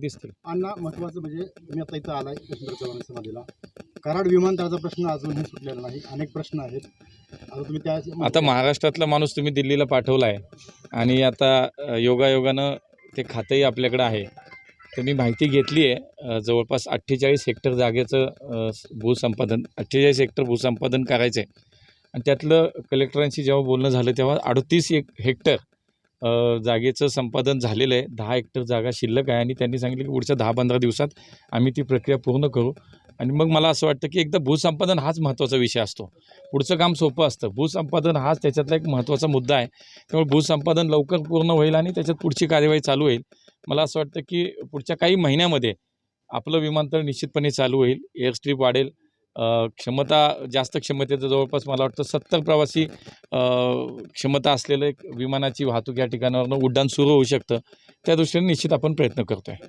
दिसतील. अण्णा महत्वाचं म्हणजे तुम्ही आता इथं आलाय यशवंत चव्हाण समाधीला. कराड विमानतळाचा प्रश्न अजूनही सुटलेला नाही. अनेक प्रश्न आहेत. आता तुम्ही त्या आता महाराष्ट्रातला माणूस तुम्ही दिल्लीला पाठवला आहे आणि आता योगायोगानं ते खातंही आपल्याकडं आहे. तर मी माहिती घेतली आहे जवळपास अठ्ठेचाळीस हेक्टर जागेचं भूसंपादन अठ्ठेचाळीस हेक्टर भूसंपादन करायचं आहे आणि त्यातलं कलेक्टरांशी जेव्हा बोलणं झालं तेव्हा अडतीस एक हेक्टर जागेचं संपादन झालेलं आहे. दहा हेक्टर जागा शिल्लक आहे आणि त्यांनी सांगितलं की पुढच्या दहा पंधरा दिवसात आम्ही ती प्रक्रिया पूर्ण करू. आणि मग मला असं वाटतं की एकदा भूसंपादन हाच महत्त्वाचा विषय असतो. पुढचं काम सोपं असतं. भूसंपादन हाच त्याच्यातला एक महत्त्वाचा मुद्दा आहे. त्यामुळे भूसंपादन लवकर पूर्ण होईल आणि त्याच्यात पुढची कार्यवाही चालू होईल. मला असं वाटतं की पुढच्या काही महिन्यामध्ये आपलं विमानतळ निश्चितपणे चालू होईल. एअर स्ट्रीप वाढेल. क्षमता जास्त क्षमतेचं जवळपास मला वाटतं सत्तर प्रवासी क्षमता असलेलं एक विमानाची वाहतूक या ठिकाणावरनं उड्डाण सुरू होऊ शकतं. त्या दृष्टीने निश्चित आपण प्रयत्न करतो आहे